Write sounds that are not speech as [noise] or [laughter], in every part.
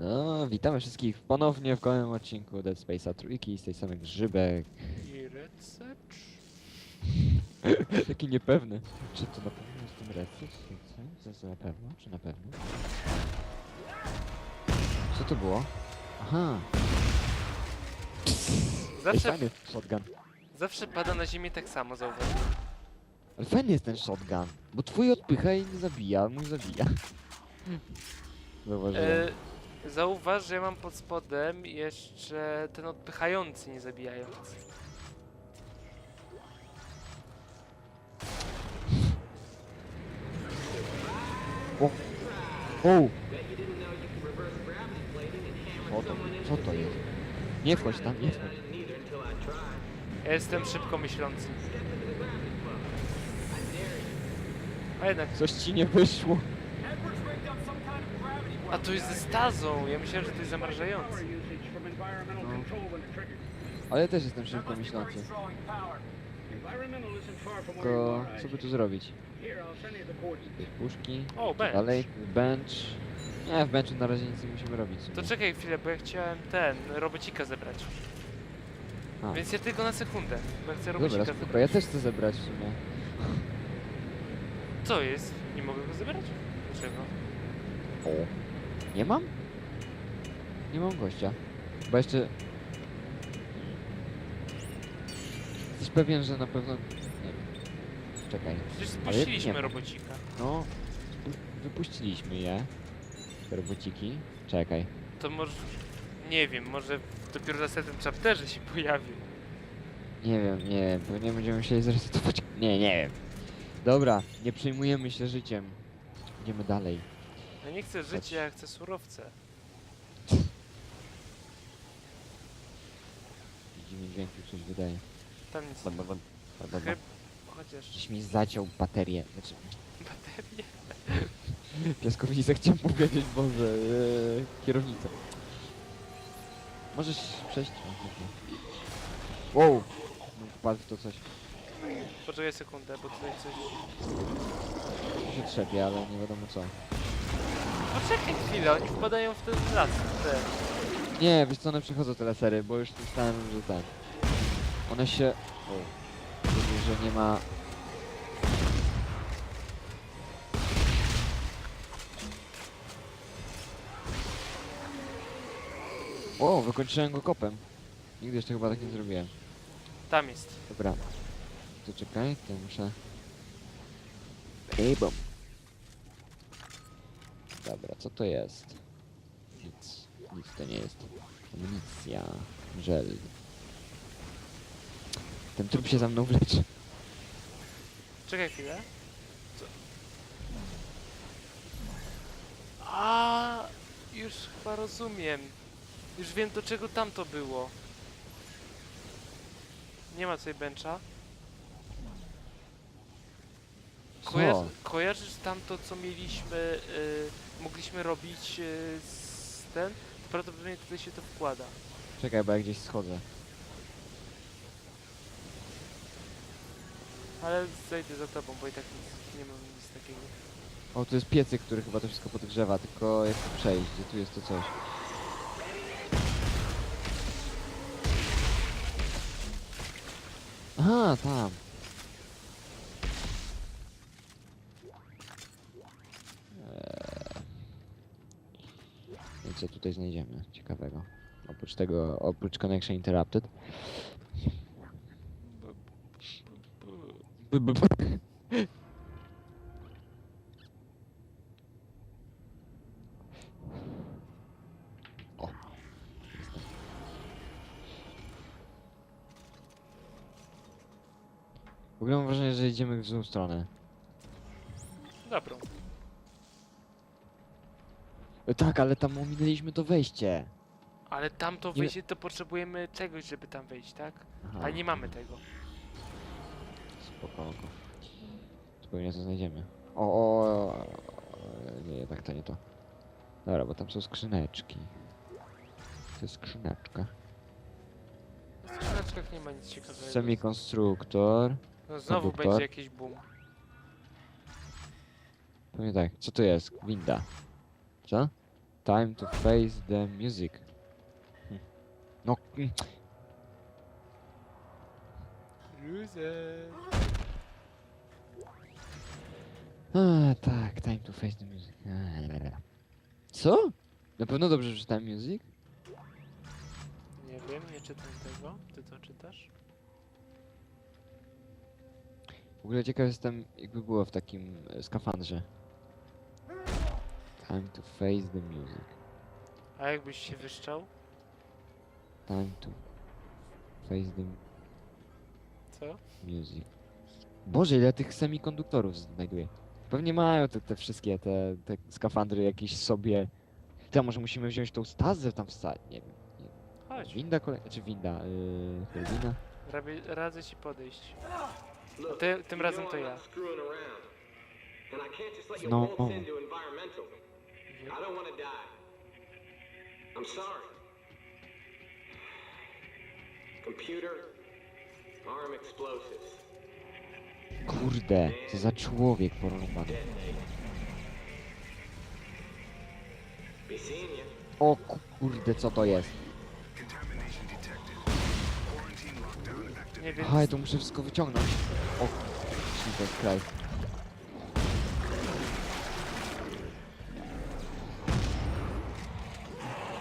No, witamy wszystkich ponownie w kolejnym odcinku Dead Space'a trójki z tej samej grzybek. I research? [laughs] Taki niepewny. Czy to na pewno jest ten? Co? Co, co na pewno? Czy na pewno? Co to było? Aha! Zawsze, fajny shotgun. zawsze pada na ziemię tak samo, zauważyłem. Ale fajny jest ten shotgun, bo twój odpycha i nie zabija, a mój zabija. [laughs] Zauważyłem. E, zauważ, że ja mam pod spodem jeszcze ten odpychający, nie zabijający. O! O! Co to, co to jest? Nie wchodź tam, nie wchodź. Ja jestem szybko myślący. A jednak, Coś ci nie wyszło. A to jest ze stazą, ja myślałem, że to jest zamrażający. Ale też jestem szybko myślący. Tylko co by tu zrobić? Puszki, O, bench. dalej, bench. Nie, w benchu na razie nic nie musimy robić. w sumie. To czekaj chwilę, bo ja chciałem ten, robocika zebrać. A, Więc ja tylko na sekundę, bo ja chcę Dobra, robocika spoko, zebrać. ja też chcę zebrać w sumie. Co jest? Nie mogę go zebrać? Dlaczego? O. Nie mam? Nie mam gościa. Bo jeszcze... Jesteś pewien, że na pewno... Nie wiem. Czekaj. Przecież Ale spuściliśmy nie. robocika. No, wypuściliśmy je. Te robociki. Czekaj. To może... Nie wiem, może dopiero w następnym chapterze się pojawił. Nie wiem, nie wiem. Pewnie będziemy musieli zresetować. Nie, nie wiem. Dobra, nie przejmujemy się życiem. Idziemy dalej. Ja nie chcę życia, ja chcę surowce. Widzimy dźwięki, coś wydaje. Tam nic nie ba, ba, ba, ba, ba. Chyba... Chociaż... Gdzieś mi zaciął baterię. Znaczy, Baterie. [laughs] piaskownicę chciałem powiedzieć, Boże, ee, kierownicę. Możesz przejść? O, nie. Wow! No, wpadł w to coś. Poczekaj sekundę, bo tutaj coś... To się trzepie, ale nie wiadomo co. Poczekaj chwilę, oni wpadają w ten las. Te. Nie, wiesz co, one przechodzą te lasery, bo już myślałem, że tak. One się... O. Że nie ma... O, wykończyłem go kopem. Nigdy jeszcze chyba tak nie zrobiłem. Tam jest. Dobra. To czekaj, to muszę... Ej, bom. Dobra, co to jest? Nic. Nic to nie jest. Amunicja. Żel. Ten trup się za mną wleczy. Czekaj chwilę. Co? A, już chyba rozumiem. Już wiem do czego tamto było. Nie ma tutaj bencha. Kojarz, Co? kojarzysz tamto co mieliśmy, y, mogliśmy robić y, z ten? To prawdopodobnie tutaj się to wkłada. Czekaj, bo ja gdzieś schodzę. Ale zejdę za tobą, bo i tak nic, nie mam nic takiego. O, tu jest piecyk, który chyba to wszystko podgrzewa, tylko jak tu przejść? Gdzie tu jest to coś? Aha, tam. Eee. I co tutaj znajdziemy ciekawego? Oprócz tego, oprócz Connection Interrupted. O. W ogóle mam wrażenie, że idziemy w złą stronę. Dobrą. Tak, ale tam ominęliśmy to wejście. Ale tamto Nie- wejście to potrzebujemy czegoś, żeby tam wejść, tak? Aha, Ale nie mamy tego. spoko. To pewnie to znajdziemy. O, o, o, nie, jednak to nie to. Dobra, bo tam są skrzyneczki. To jest skrzyneczka. W skrzyneczkach nie ma nic ciekawego. Semikonstruktor. No znowu będzie jakiś boom. Pewnie tak. Co to jest? Winda. Co? Time to face the music. Hm. No. Loser. A, tak, time to face the music. A, la, la, la. Co? Na pewno dobrze przeczytałem music? Nie wiem, nie czytam tego. Ty to czytasz? W ogóle ciekaw jestem, jakby było w takim e, skafandrze. Time to face the music. A jakbyś się wyszczał? Time to face the Co? music. Boże, ile tych semikonduktorów znajduję. Pewnie mają te, te wszystkie te, te skafandry jakieś sobie. To może musimy wziąć tą stazę tam wstać. Nie wiem. Chodź. Winda kolej... czy winda? Yy, turbina? Rabię, radzę ci podejść. Ty- tym razem to ja. you No. I don't want to die. I'm sorry. Computer, arm explosives. Kurde, co za człowiek porąbany. O kurde, co to jest? Nie wiem. Aha, ja to muszę wszystko wyciągnąć. O, Jesus Christ.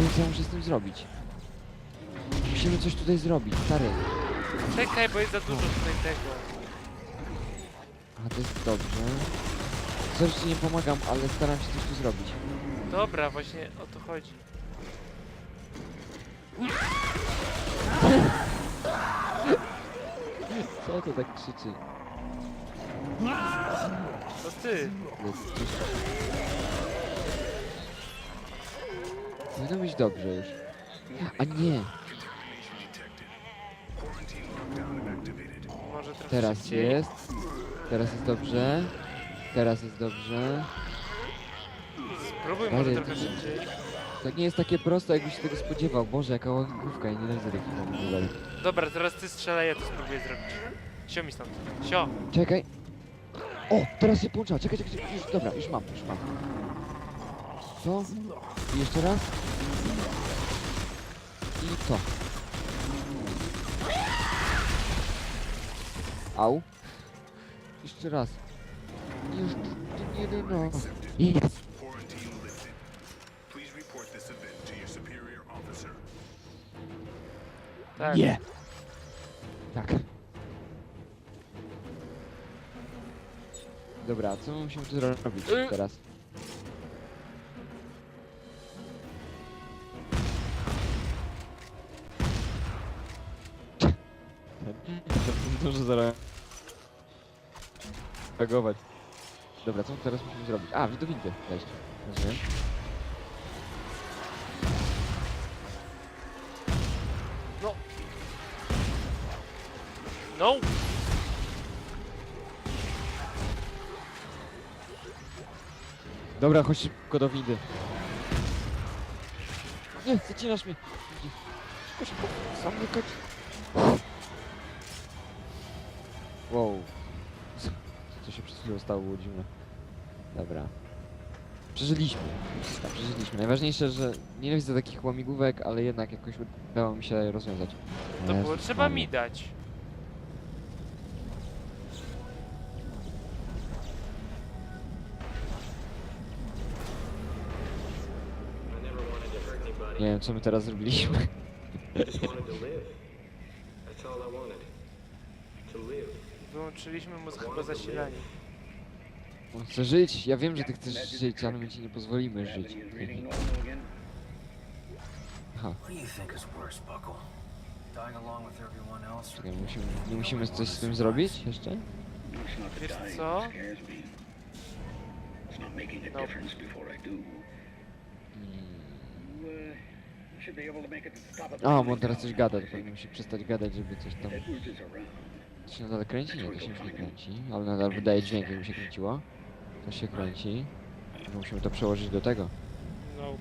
Nie wiem, co ja muszę z tym zrobić. Musimy coś tutaj zrobić, stary. Czekaj, bo jest za dużo tutaj tego. A to jest dobrze. Coś ci nie pomagam, ale staram się coś tu zrobić. Dobra, właśnie o to chodzi. [laughs] Co to tak krzyczy? To ty. Powinno być dobrze już. A nie, Może trochę teraz szybciej. jest. Teraz jest dobrze. Teraz jest dobrze. Spróbuj może Ale trochę szybciej. To nie jest takie proste, jakbyś się tego spodziewał. Boże, jaka łamigłówka, ja nienawidzę takich łamigłówek. Dobra, teraz ty strzelaj, ja to spróbuję zrobić. Sio mi stąd. Sio. Czekaj. O, teraz się połączyła. Czekaj, czekaj, czekaj. Już, dobra, już mam, już mam. I jeszcze raz. I to. Au. Jeszcze raz. Jeszcze nie, no. Jest. Tak. Nie. Tak. Dobra, co musimy tu robić Y. teraz? Zareagować. Dobra, co teraz musimy zrobić? A, do windy wejść. Rozumiem. No. No. Dobra, chodź szybko do windy. Nie, zacinasz mnie. Szybko, szybko. Zamykać. Chwilą stało, było dziwne. Dobra. Przeżyliśmy. Tak, przeżyliśmy. Najważniejsze, że nienawidzę takich łamigłówek, ale jednak jakoś udało mi się rozwiązać. To Jezus było trzeba mi dać. I never wanted to hurt anybody. Nie wiem, co my teraz zrobiliśmy. I just wanted to live. That's all I wanted. To live. Wyłączyliśmy mu chyba zasilanie. On chce żyć. Ja wiem, że ty chcesz żyć, ale my ci nie pozwolimy żyć. Aha, czekaj, musimy, nie musimy coś z tym zrobić jeszcze? Wiesz co? No. Hmm. Uh, A, bo on teraz coś gada, to pewnie musi przestać gadać, żeby coś tam... To się nadal kręci? Nie, to się już nie kręci, ale nadal wydaje dźwięk, jakby się kręciło. To się kręci. Musimy to przełożyć do tego. No.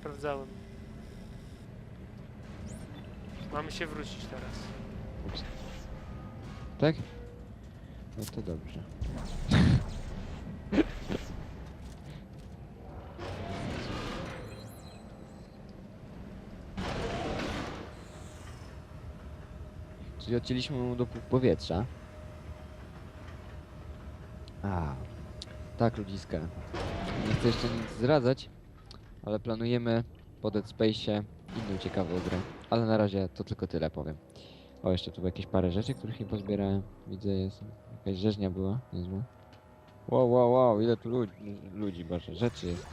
Sprawdzałem. Mamy się wrócić teraz. Ups. Tak? No to dobrze. Czyli odcięliśmy mu do powietrza. Tak ludziska. Nie chcę jeszcze nic zdradzać, ale planujemy po Dead Space'ie inną ciekawą grę. Ale na razie to tylko tyle powiem. O, jeszcze tu jakieś parę rzeczy, których nie pozbierałem. Widzę, jest jakaś rzeźnia była, niezła. Wow, wow, wow, ile tu ludzi, ludzi, boże, rzeczy jest.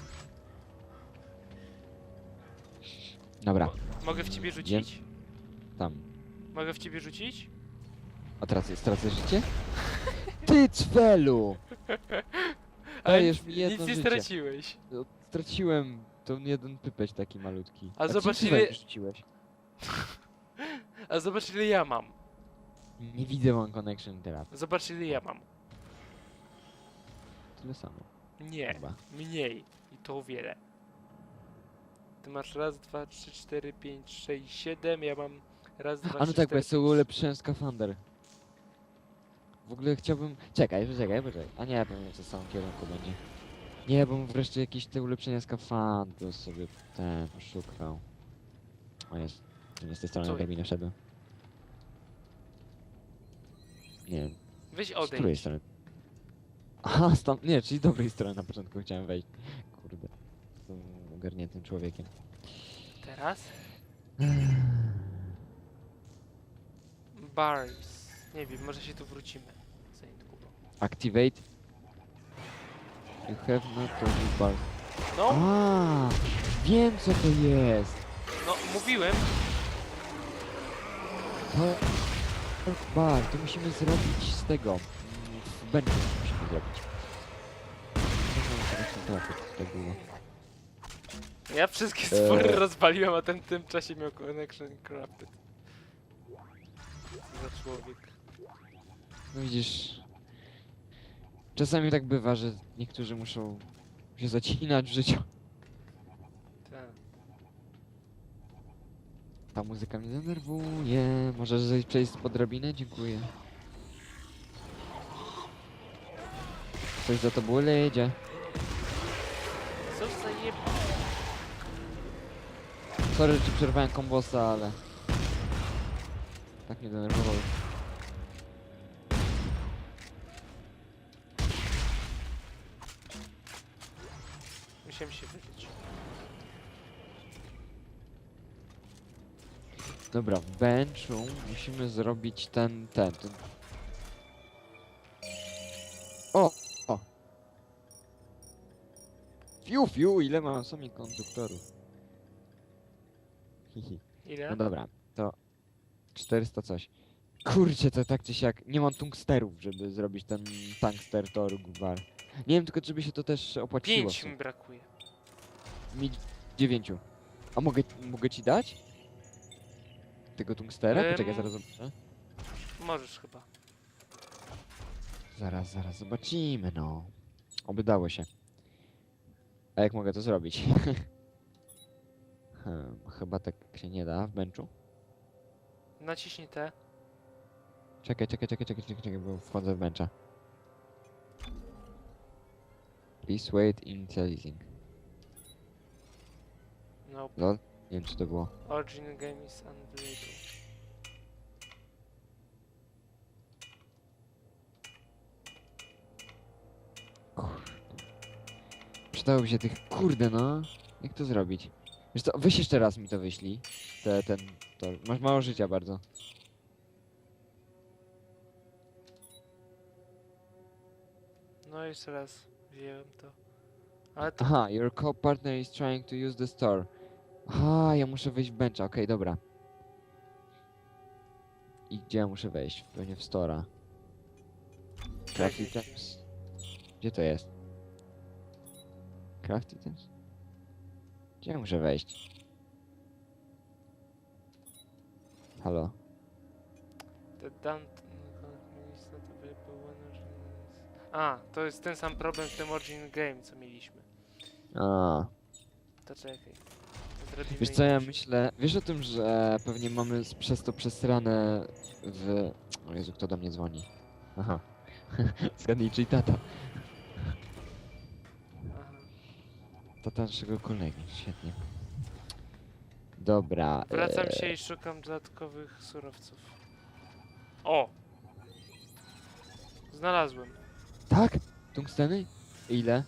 Dobra, Mogę w ciebie rzucić? tam. Mogę w ciebie rzucić? A teraz jest, tracę życie? Ty cwelu! [laughs] Dajesz mi nic jedno nie życie. straciłeś. No, Straciłem ten jeden pypeć taki malutki. A ci zobacz, ile- rzuciłeś. [laughs] A zobacz ile ja mam. Nie widzę One Connection teraz. Zobacz ile ja mam. Tyle samo. Nie, Chyba. mniej. I to o wiele. Ty masz raz, dwa, trzy, cztery, pięć, sześć, siedem, ja mam raz, dwa, A no trzy, tak, bo cztery, ja sobie pięć. ulepszyłem skafander. W ogóle chciałbym... Czekaj, poczekaj, poczekaj. A nie, pewnie co w samym kierunku będzie. Nie, bo wreszcie jakieś te ulepszenia skafandru sobie ten poszukał. O jest. Nie z tej strony Co? na drabinę wszedłem. Nie wiem, Weź z której odejdź. strony? Aha, z tam... Nie, czyli z dobrej strony na początku chciałem wejść. Kurde. Jestem ogarniętym człowiekiem. Teraz? Bars. Nie wiem, może się tu wrócimy. Za niedługo. Activate. You have not to bar. No, A, wiem co to jest. no mówiłem. To bar, to musimy zrobić z tego. mm, benchu musimy zrobić. To tak było. Ja wszystkie Eee. stwory rozwaliłem, a ten w tym czasie miał connection corrupted. Co za człowiek. No widzisz. Czasami tak bywa, że niektórzy muszą się zacinać w życiu. Tak. Ta muzyka mnie denerwuje. Możesz zejść przejść pod drabinę? Dziękuję. Coś za to było ledzie. Co za jeb... Sorry, że ci przerwałem kombosa, ale... Tak mnie denerwował. Dobra, w benchu musimy zrobić ten, ten, ten. O! O! Fiu, fiu, ile mam sami konduktorów. Hihi. Ile? No dobra, to 400 coś. Kurczę, to tak czy siak, nie mam tungsterów, żeby zrobić ten tankster torg bar. Nie wiem tylko, czy by się to też opłaciło. Pięć mi brakuje. Mi dziewięciu. A mogę, mogę ci dać? Tego tungstera? Em. Poczekaj, zaraz zobaczę. Możesz chyba. Zaraz, zaraz zobaczymy, no. Oby dało się. A jak mogę to zrobić? [laughs] hmm, chyba tak się nie da w benchu. Naciśnij te. Czekaj, czekaj, czekaj, czekaj, czekaj, czekaj, bo wchodzę w bencha. Please wait in leasing. No, Lol, nie wiem czy to było. origin game is unavailable. Przydałoby się tych, kurde no. Jak to zrobić? Wiesz co, weź jeszcze raz mi to wyślij. Te, ten, to. Masz mało życia bardzo. No jeszcze raz wziąłem to. Ale to Aha, your co-partner is trying to use the store. Aha, ja muszę wejść w bencha, okej, dobra. I gdzie ja muszę wejść? Pewnie w store'a. Craft items? Gdzie to jest? Craft items? Gdzie ja muszę wejść? Halo? When origin is- A, to jest ten sam problem w tym Origin Game, co mieliśmy. A, To czekaj. Zrobimy wiesz co ja inaczej. myślę? Wiesz o tym, że pewnie mamy przez to przesrane w... O Jezu, kto do mnie dzwoni? Aha. [laughs] Zgadnij, czyli tata. Aha. Tata naszego kolegi, świetnie. Dobra. Wracam e, się i szukam dodatkowych surowców. O! Znalazłem. Tak? Tungsteny? Ile?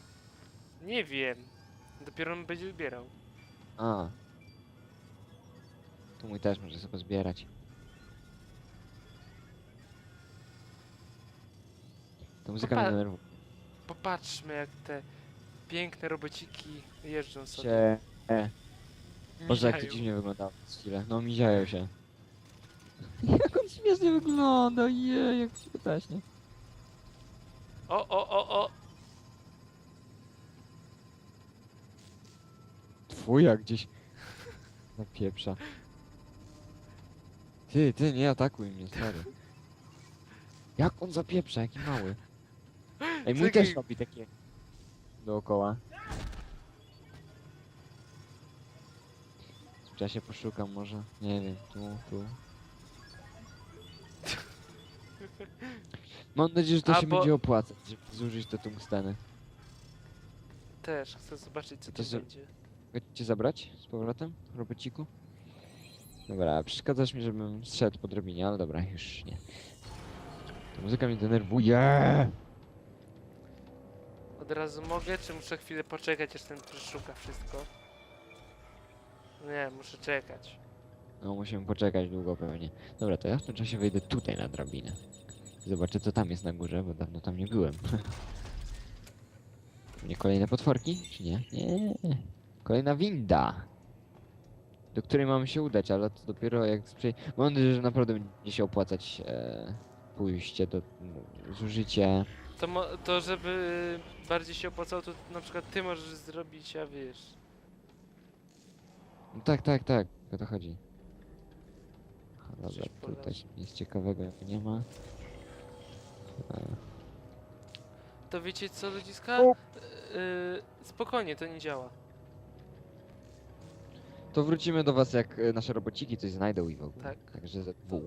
Nie wiem. Dopiero on będzie zbierał. A. Tu mój też może sobie zbierać. Ta muzyka mnie Popa- denerwuje. Popatrzmy jak te piękne robociki jeżdżą sobie. Się... E. Boże, jak to Mijają. dziwnie wyglądało przez chwilę. No, miziają się. [laughs] jak on śmiesznie wygląda, je, jak śmietaśnie. O, o, o, o! Twoja gdzieś... Na pieprza. Ty, ty, nie atakuj mnie, stary. Jak on zapieprza, jaki mały. Ej, mój Czekaj. też robi takie... Dookoła. W czasie poszukam może. Nie wiem, tu, tu. Mam nadzieję, że to A, się bo- będzie opłacać, żeby zużyć te tungsteny. Też chcę zobaczyć co To będzie. Mogę cię zabrać z powrotem, robociku? Dobra, przeszkadzasz mi, żebym zszedł po drabinie, ale dobra, już nie. Ta muzyka mnie denerwuje! Od razu mogę, czy muszę chwilę poczekać, aż ten przeszuka wszystko? Nie, muszę czekać. No, musimy poczekać długo pewnie. Dobra, to ja w tym czasie wejdę tutaj na drabinę. Zobaczę, co tam jest na górze, bo dawno tam nie byłem. [laughs] nie kolejne potworki, czy nie? Nie. Kolejna winda, do której mamy się udać, ale to dopiero jak sprzej... Mam nadzieję, że naprawdę będzie się opłacać e, pójście do... zużycie... To, mo- to żeby bardziej się opłacało, to na przykład ty możesz zrobić, a wiesz. No tak, tak, tak, o to chodzi. Aha, Dobra, tutaj nic ciekawego nie ma. To wiecie co, ludziska? Yy, spokojnie, to nie działa. To wrócimy do was jak e, nasze robociki coś znajdą i w ogóle. Tak. Także ZW.